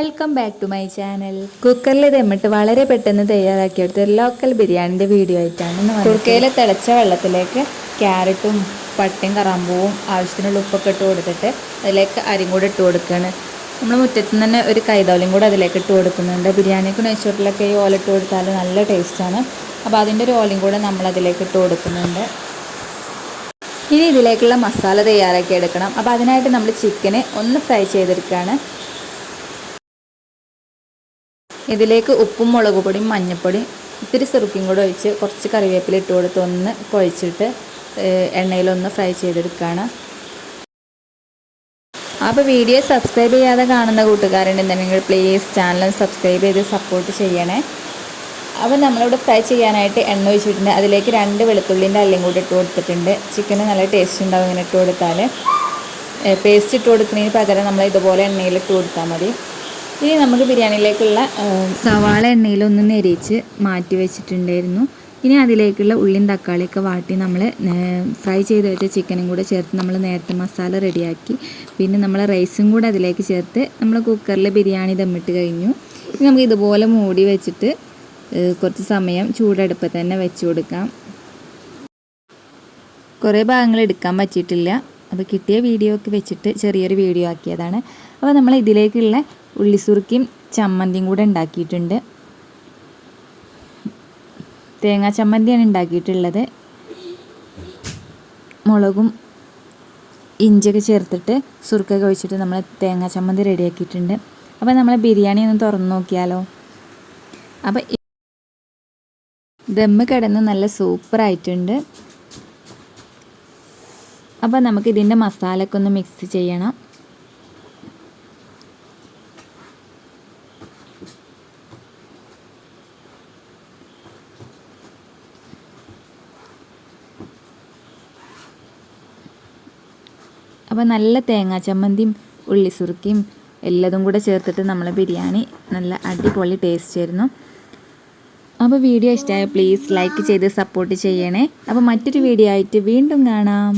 Welcome back to my channel. കുക്കറിൽ ദമ്മിട്ട് വളരെ പെട്ടെന്ന് തയ്യാറാക്കിയെടുത്ത ലോക്കൽ ബിരിയാണിന്റെ വീഡിയോ ആയിട്ടാണ് കുറുക്കയിൽ തിളച്ച വെള്ളത്തിലേക്ക് ക്യാരറ്റും പട്ടയും കറാമ്പൂവും ആവശ്യത്തിനുള്ള ഉപ്പൊക്കെ ഇട്ട് കൊടുത്തിട്ട് അതിലേക്ക് അരിയും കൂടെ ഇട്ട് കൊടുക്കുകയാണ് നമ്മൾ മുറ്റത്ത് നിന്ന് തന്നെ ഒരു കൈതോലയും കൂടെ അതിലേക്ക് ഇട്ട് കൊടുക്കുന്നുണ്ട്. ബിരിയാണിക്ക് നെയ്ച്ചോട്ടിലൊക്കെ ഈ ഓല ഇട്ട് കൊടുത്താൽ നല്ല ടേസ്റ്റാണ്. അപ്പോൾ അതിന്റെ ഒരു ഓലയും കൂടെ നമ്മൾ അതിലേക്ക് ഇട്ട് കൊടുക്കുന്നുണ്ട്. ഇനി ഇതിലേക്കുള്ള മസാല തയ്യാറാക്കി എടുക്കണം. അപ്പോൾ അതിനായിട്ട് നമ്മൾ ചിക്കനെ ഒന്ന് ഫ്രൈ ചെയ്തെടുക്കുകയാണ് ഇതിലേക്ക് ഉപ്പും മുളക് പൊടിയും മഞ്ഞൾപ്പൊടിയും ഇത്തിരി ചെറുക്കും കൂടെ ഒഴിച്ച് കുറച്ച് കറിവേപ്പില ഇട്ട് കൊടുത്ത് ഒന്ന് കുഴച്ചിട്ട് എണ്ണയിലൊന്ന് ഫ്രൈ ചെയ്തെടുക്കുകയാണ്. അപ്പോൾ വീഡിയോ സബ്സ്ക്രൈബ് ചെയ്യാതെ കാണുന്ന കൂട്ടുകാരുണ്ടെന്നുണ്ടെങ്കിൽ പ്ലീസ് ചാനൽ സബ്സ്ക്രൈബ് ചെയ്ത് സപ്പോർട്ട് ചെയ്യണേ. അപ്പോൾ നമ്മളിവിടെ ഫ്രൈ ചെയ്യാനായിട്ട് എണ്ണ ഒഴിച്ചിട്ടുണ്ട്. അതിലേക്ക് രണ്ട് വെളുത്തുള്ളിന്റെ അല്ലിയും കൂടി ഇട്ട് കൊടുത്തിട്ടുണ്ട്. ചിക്കന് നല്ല ടേസ്റ്റ് ഉണ്ടാവും ഇങ്ങനെ ഇട്ട് കൊടുത്താൽ പേസ്റ്റ് ഇട്ട് കൊടുക്കുന്നതിന് പകരം നമ്മൾ ഇതുപോലെ എണ്ണയിൽ ഇട്ട് കൊടുത്താൽ മതി. ഇനി നമുക്ക് ബിരിയാണിയിലേക്കുള്ള സവാള എണ്ണയിലൊന്ന് നെരിച്ച് മാറ്റി വെച്ചിട്ടുണ്ടായിരുന്നു. ഇനി അതിലേക്കുള്ള ഉള്ളിയും തക്കാളിയൊക്കെ വാട്ടി നമ്മൾ ഫ്രൈ ചെയ്ത് വെച്ച ചിക്കനും കൂടെ ചേർത്ത് നമ്മൾ നേരത്തെ മസാല റെഡിയാക്കി. പിന്നെ നമ്മൾ റൈസും കൂടെ അതിലേക്ക് ചേർത്ത് നമ്മൾ കുക്കറിൽ ബിരിയാണി ദമ്മിട്ട് കഴിഞ്ഞു. ഇനി നമുക്ക് ഇതുപോലെ മൂടി വെച്ചിട്ട് കുറച്ച് സമയം ചൂടടുപ്പത്ത് തന്നെ വെച്ച് കൊടുക്കാം. കുറേ ഭാഗങ്ങൾ എടുക്കാൻ പറ്റിയിട്ടില്ല. അപ്പോൾ കിട്ടിയ വീഡിയോ ഒക്കെ വെച്ചിട്ട് ചെറിയൊരു വീഡിയോ ആക്കിയതാണ്. അപ്പോൾ നമ്മൾ ഇതിലേക്കുള്ള ഉള്ളിസുറുക്കിയും ചമ്മന്തിയും കൂടെ ഉണ്ടാക്കിയിട്ടുണ്ട്. തേങ്ങാ ചമ്മന്തിയാണ് ഉണ്ടാക്കിയിട്ടുള്ളത്. മുളകും ഇഞ്ചിയൊക്കെ ചേർത്തിട്ട് സുറുക്കൊക്കെ ഒഴിച്ചിട്ട് നമ്മൾ തേങ്ങാ ചമ്മന്തി റെഡിയാക്കിയിട്ടുണ്ട്. അപ്പോൾ നമ്മൾ ബിരിയാണി ഒന്ന് തുറന്ന് നോക്കിയാലോ? അപ്പോൾ ദമ്മ് കിടന്ന് നല്ല സൂപ്പറായിട്ടുണ്ട്. അപ്പോൾ നമുക്ക് ഇതിന്റെ മസാലയൊക്കെ ഒന്ന് മിക്സ് ചെയ്യണം. അപ്പോൾ നല്ല തേങ്ങാ ചമ്മന്തിയും ഉള്ളി സുറുക്കിയും എല്ലതും കൂടെ ചേർത്തിട്ട് നമ്മൾ ബിരിയാണി നല്ല അടിപൊളി ടേസ്റ്റ് ആയിരുന്നു. അപ്പോൾ വീഡിയോ ഇഷ്ടമായ പ്ലീസ് ലൈക്ക് ചെയ്ത് സപ്പോർട്ട് ചെയ്യണേ. അപ്പോൾ മറ്റൊരു വീഡിയോ ആയിട്ട് വീണ്ടും കാണാം.